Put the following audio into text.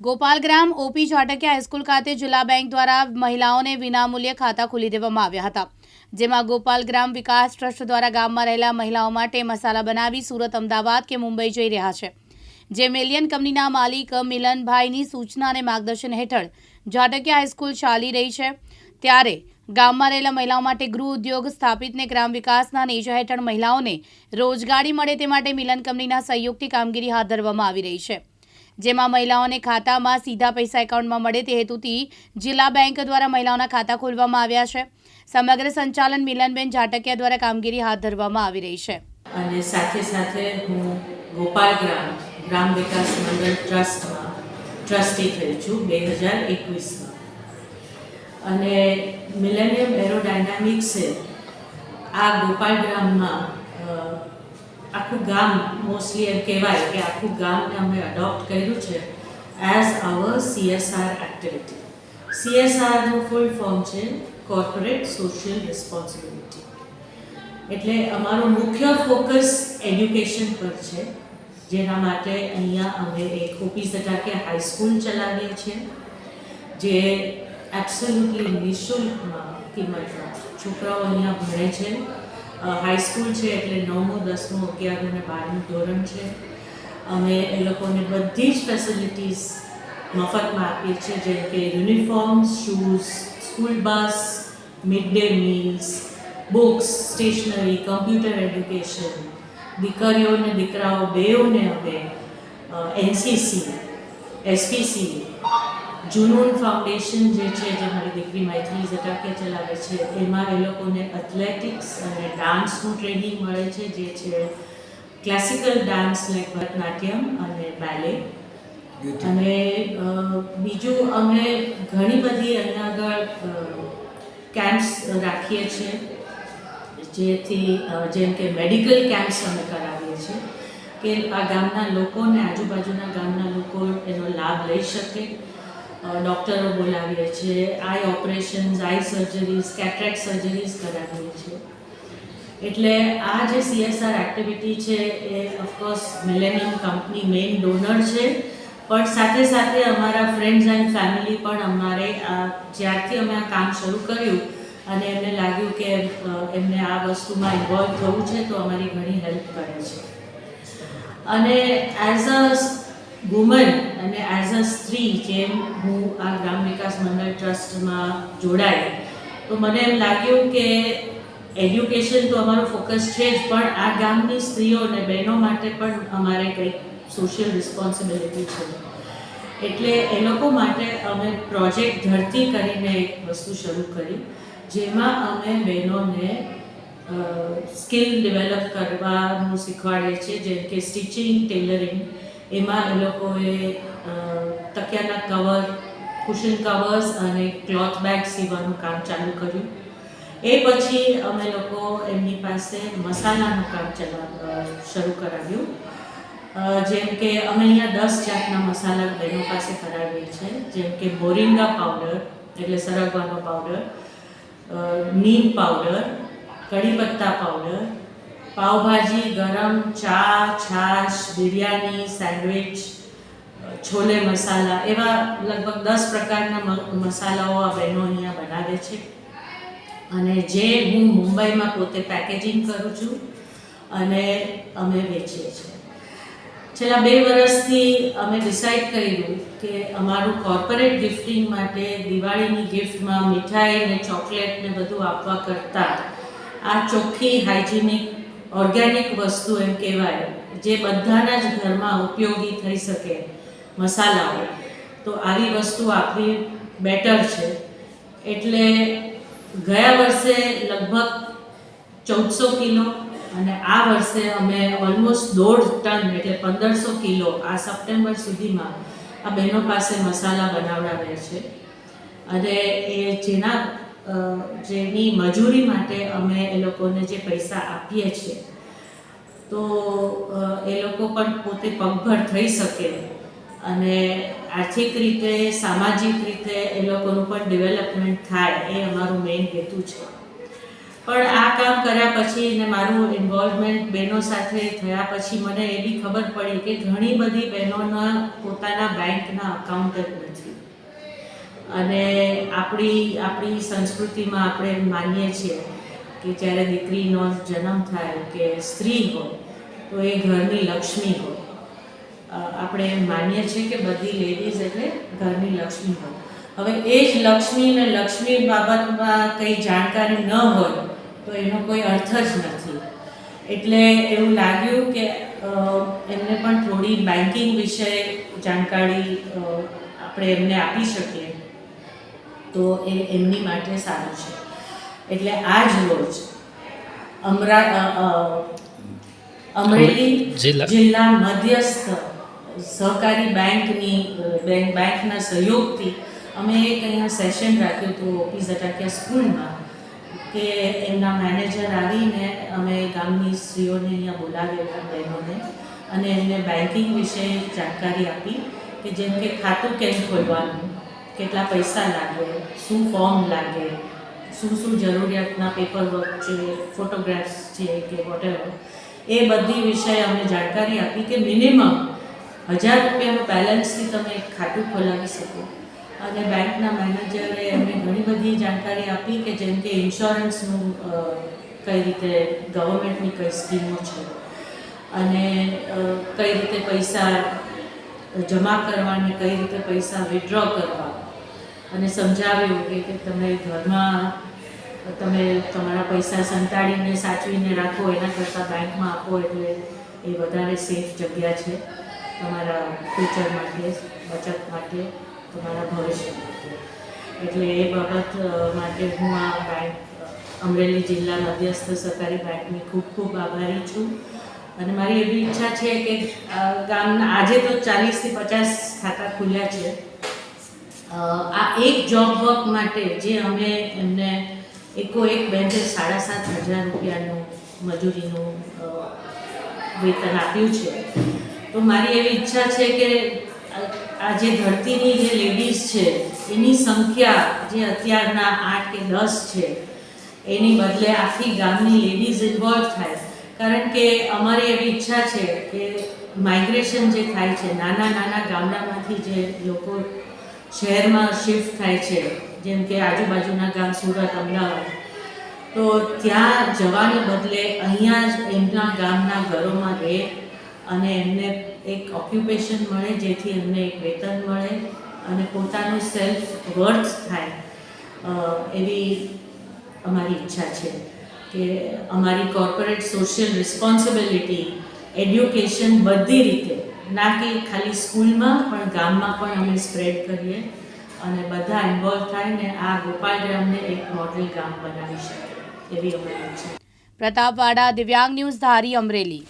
Gopalgram OP ઝાટકિયા high school ખાતે જિલ્લા bank દ્વારા મહિલાઓને વિનામૂલ્યે ખાતા ખોલી દેવામાં આવ્યા હતા. જેમાં ગોપાલગ્રામ વિકાસ ટ્રસ્ટ દ્વારા ગામમાં રહેલા મહિલાઓ માટે મસાલા બનાવી સુરત, અમદાવાદ કે મુંબઈ જઈ રહ્યા છે. જે મેલિયન કંપનીના માલિક મિલનભાઈની સૂચના અને માર્ગદર્શન હેઠળ ઝાટકિયા હાઈસ્કૂલ ચાલી રહી છે. ત્યારે ગામમાં રહેલા મહિલાઓ માટે ગૃહ ઉદ્યોગ સ્થાપિતને ગ્રામ વિકાસના નેજા હેઠળ મહિલાઓને રોજગારી મળે તે માટે મિલન કંપનીના સહયોગથી કામગીરી હાથ ધરવામાં આવી રહી છે. જેમાં મહિલાઓને ખાતામાં સીધા પૈસા એકાઉન્ટમાં મળે તે હેતુથી જિલ્લા બેંક દ્વારા મહિલાઓના ખાતા ખોલવામાં આવ્યા છે. સમગ્ર સંચાલન મિલનબેન ઝાટકિયા દ્વારા કામગીરી હાથ ધરવામાં આવી રહી છે. અને સાથે સાથે હું ગોપાલ ગ્રામ ગ્રામ વિકાસ મંડળ ટ્રસ્ટમાં ટ્રસ્ટી થઈ છું બે હજાર એકવીસમાં. અને મિલેનિયમ એરોડાયનામિક્સે આ ગોપાલ ગ્રામમાં આખું ગામ મોસ્ટલી એમ કહેવાય કે આખું ગામને અમે અડોપ્ટ કર્યું છે એઝ અવર સીએસઆર એક્ટિવિટી સીએસઆરનું ફૂલ ફોર્મ છે કોર્પોરેટ સોશિયલ રિસ્પોન્સિબિલિટી એટલે અમારો મુખ્ય ફોકસ એડ્યુકેશન પર છે. જેના માટે અહીંયા અમે એક ઓપી સટાકે હાઈસ્કૂલ ચલાવીએ છીએ. જે એબ્સોલ્યુટલી નિઃશુલ્કમાં કિંમતમાં છોકરાઓ અહીંયા ભણે છે. હાઈસ્કૂલ છે એટલે નવમું, દસમું, અગિયારમું અને બારમું ધોરણ છે. અમે એ લોકોને બધી જ ફેસિલિટીઝ મફતમાં આપીએ છીએ, જેમ કે uniform shoes school bus mid day meals books stationery computer education દીકરીઓ અને દીકરાઓ બેઓને અમે એનસીસી એસપીસી જુનૂન ફાઉન્ડેશન જે છે જે મારી દીકરી મૈથિલી ઝટાકે ચલાવે છે એમાં એ લોકોને એથ્લેટિક્સ અને ડાન્સનું ટ્રેનિંગ મળે છે જે છે ક્લાસિકલ ડાન્સ લાઈક ભરતનાટ્યમ અને બેલે અને બીજું અમે ઘણી બધી એના આગળ કેમ્પ્સ રાખીએ છીએ જેથી જેમ કે મેડિકલ કેમ્પ્સ અમે કરાવીએ છીએ કે આ ગામના લોકોને આજુબાજુના ગામના લોકો એનો લાભ લઈ શકે. ડૉક્ટરો બોલાવીએ છીએ eye operations, eye surgeries cataract surgeries કરાવીએ છીએ એટલે આ જે સીએસઆર એક્ટિવિટી છે એ of course millennium company main donor છે. પણ સાથે સાથે અમારા ફ્રેન્ડ્સ એન્ડ ફેમિલી પણ અમારે આ, જ્યારથી અમે આ કામ શરૂ કર્યું અને એમને લાગ્યું કે એમને આ વસ્તુમાં ઇન્વોલ્વ થવું છે, તો અમારી ઘણી હેલ્પ કરે છે. અને એઝ અ વુમન અને એઝ અ સ્ત્રી જેમ હું આ ગ્રામ વિકાસ મંડળ ટ્રસ્ટમાં જોડાઈ, તો મને એમ લાગ્યું કે એજ્યુકેશન તો અમારું ફોકસ છે જ, પણ આ ગામની સ્ત્રીઓ અને બહેનો માટે પણ અમારે કંઈક સોશિયલ રિસ્પોન્સિબિલિટી છે. એટલે એ લોકો માટે અમે પ્રોજેક્ટ ધરતી કરીને એક વસ્તુ શરૂ કરી, જેમાં અમે બહેનોને સ્કિલ ડેવલપ કરવાનું શીખવાડીએ છીએ, જેમ કે સ્ટિચિંગ ટેલરિંગ એમાં એ લોકોએ તકિયાના કવર કુશન કવર્સ અને ક્લોથ બેગ સીવવાનું કામ ચાલુ કર્યું. એ પછી અમે લોકો એમની પાસે મસાલાનું કામ ચલાવ શરૂ કરાવ્યું. જેમ કે અમે અહીંયા દસ જાતના મસાલા બહેનો પાસે કરાવીએ છીએ. જેમ કે મોરિંગા પાવડર, એટલે સરગવાનો પાવડર નીમ પાવડર કઢી પત્તા પાવડર પાવભાજી ગરમ ચા, છાશ, બિરયાની, સેન્ડવિચ, છોલે મસાલા, એવા લગભગ દસ પ્રકારના મસાલાઓ આ બહેનો અહીંયા બનાવે છે. અને જે હું મુંબઈમાં પોતે પેકેજિંગ કરું છું અને અમે વેચીએ છીએ. છેલ્લા બે વર્ષથી અમે ડિસાઇડ કર્યું કે અમારું કોર્પોરેટ ગિફ્ટિંગ માટે દિવાળીની ગિફ્ટમાં મીઠાઈ ને ચોકલેટ ને બધું આપવા કરતાં આ ચોખ્ખી, હાઇજિનિક ઓર્ગેનિક વસ્તુ એમ કહેવાય, જે બધાના જ ઘરમાં ઉપયોગી થઈ શકે મસાલાઓ. તો આવી વસ્તુ આપવી બેટર છે. એટલે ગયા વર્ષે લગભગ ચૌદસો કિલો અને આ વર્ષે અમે ઓલમોસ્ટ દોઢ ટન એટલે પંદરસો કિલો આ સપ્ટેમ્બર સુધીમાં આ બહેનો પાસે મસાલા બનાવડાવ્યા છે. અને એ જેના જેની મજૂરી માટે અમે એ લોકોને જે પૈસા આપીએ છીએ. તો એ લોકો પણ પોતે પગભર થઈ શકે. અને આર્થિક રીતે, સામાજિક રીતે એ લોકોનું પણ ડેવલપમેન્ટ થાય એ અમારું મેઇન હેતુ છે. પણ આ કામ કર્યા પછી ને મારું ઇન્વોલ્વમેન્ટ બહેનો સાથે થયા પછી મને એવી ખબર પડી કે ઘણી બધી બહેનોના પોતાના બેંકના અકાઉન્ટ જ નથી. અને આપણી આપણી સંસ્કૃતિમાં આપણે માનીએ છીએ કે જ્યારે દીકરીનો જન્મ થાય કે સ્ત્રી હોય, તો એ ઘરની લક્ષ્મી હોય. આપણે માનીએ છીએ કે બધી લેડીઝ એટલે ઘરની લક્ષ્મી હોય. હવે એ જ લક્ષ્મી અને લક્ષ્મી બાબતમાં કંઈ જાણકારી ન હોય, તો એનો કોઈ અર્થ જ નથી. એટલે એવું લાગ્યું કે એમને પણ થોડી બેન્કિંગ વિશે જાણકારી આપણે એમને આપી શકીએ. તો એ એમની માટે સારું છે. એટલે આ જ રોજ અમરા અમરેલી જિલ્લા? જિલ્લા મધ્યસ્થ સહકારી બેંકની બેંક બેંકના સહયોગથી અમે એક અહીંયા સેશન રાખ્યું હતું ઓપી ઝટાકિયા સ્કૂલમાં કે એમના મેનેજર આવીને અમે ગામની સ્ત્રીઓને અહીંયા બોલાવેલા બહેનોને અને એમને બેન્કિંગ વિશે જાણકારી આપી કે જેમ કે ખાતું કેમ ખોલવાનું કેટલા પૈસા લાગે, શું ફોર્મ લાગે, શું શું જરૂરિયાતના પેપર વર્ક છે ફોટોગ્રાફ્સ છે કે વોટેવર એ બધી વિષય અમને જાણકારી આપી કે મિનિમમ હજાર રૂપિયાનું બેલેન્સથી તમે ખાતું ખોલાવી શકો. અને બેંકના મેનેજરે એમને ઘણી બધી જાણકારી આપી કે જેમ કે ઇન્સ્યોરન્સનું કઈ રીતે ગવર્મેન્ટની કઈ સ્કીમો છે. અને કઈ રીતે પૈસા જમા કરવાની કઈ રીતે પૈસા વિડ્રો કરવા? અને સમજાવ્યું કે તમે ઘરમાં તમે તમારા પૈસા સંતાડીને, સાચવીને રાખો, એના કરતાં બેંકમાં આપો એટલે એ વધારે સેફ જગ્યા છે તમારા ફ્યુચર માટે, બચત માટે, તમારા ભવિષ્ય માટે. એટલે એ બાબત માટે હું આ બેંક અમરેલી જિલ્લા મધ્યસ્થ સહકારી બેંકની ખૂબ ખૂબ આભારી છું. અને મારી એવી ઈચ્છા છે કે ગામના આજે તો ચાલીસથી પચાસ ખાતા ખુલ્યા છે. આ એક જોબ વર્ક માટે જે અમે એમને એકો એક બેન્ચે સાડા સાત હજાર રૂપિયાનું મજૂરીનું વેતન આપ્યું છે. તો મારી એવી ઈચ્છા છે કે આ- જે ધરતીની જે લેડીઝ છે, એની સંખ્યા જે અત્યારના આઠ કે દસ છે, એની બદલે આખી ગામની લેડીઝ ઇન્વોલ્વ થાય. કારણ કે અમારી એવી ઈચ્છા છે કે માઇગ્રેશન જે થાય છે, નાના નાના ગામડામાંથી જે લોકો શહેરમાં શિફ્ટ થાય છે, જેમ કે આજુબાજુના ગામ સુરત, અમદાવાદ, તો ત્યાં જવાને બદલે અહીંયા જ એમના ગામના ઘરોમાં રહે અને એમને એક ઓક્યુપેશન મળે, જેથી એમને એક વેતન મળે અને પોતાનું સેલ્ફ વર્થ થાય એવી અમારી ઈચ્છા છે. કે અમારી કોર્પોરેટ સોશિયલ રિસ્પોન્સિબિલિટી એડ્યુકેશન બધી રીતે, ના કે ખાલી સ્કૂલમાં, પણ ગામમાં પણ અમે સ્પ્રેડ કરીએ અને બધા ઇન્વોલ્વ થાય ને આ ગોપાલ ગ્રામને એક મોડેલ ગામ બનાવી શકે, એવી અમારી ઈચ્છા. પ્રતાપવાડા, દિવ્યાંગ ન્યૂઝ ધારી અમરેલી.